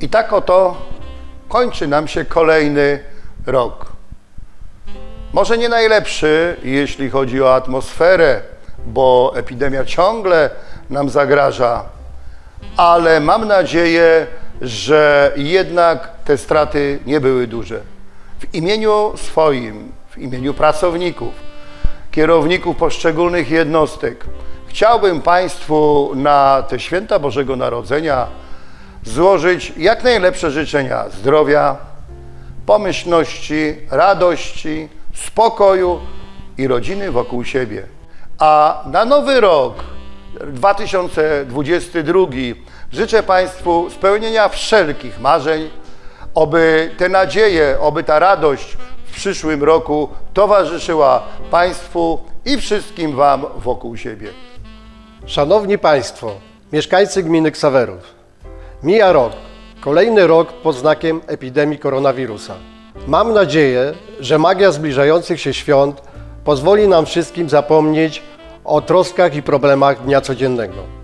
I tak oto kończy nam się kolejny rok. Może nie najlepszy, jeśli chodzi o atmosferę, bo epidemia ciągle nam zagraża, ale mam nadzieję, że jednak te straty nie były duże. W imieniu swoim, w imieniu pracowników, kierowników poszczególnych jednostek, chciałbym Państwu na te święta Bożego Narodzenia złożyć jak najlepsze życzenia zdrowia, pomyślności, radości, spokoju i rodziny wokół siebie. A na nowy rok 2022 życzę Państwu spełnienia wszelkich marzeń, oby te nadzieje, oby ta radość w przyszłym roku towarzyszyła Państwu i wszystkim Wam wokół siebie. Szanowni Państwo, mieszkańcy gminy Ksawerów, mija rok, kolejny rok pod znakiem epidemii koronawirusa. Mam nadzieję, że magia zbliżających się świąt pozwoli nam wszystkim zapomnieć o troskach i problemach dnia codziennego.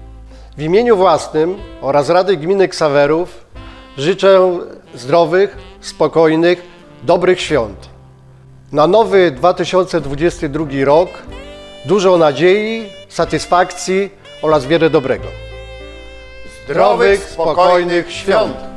W imieniu własnym oraz Rady Gminy Ksawerów życzę zdrowych, spokojnych, dobrych świąt. Na nowy 2022 rok dużo nadziei, satysfakcji oraz wiele dobrego. Zdrowych, spokojnych świąt!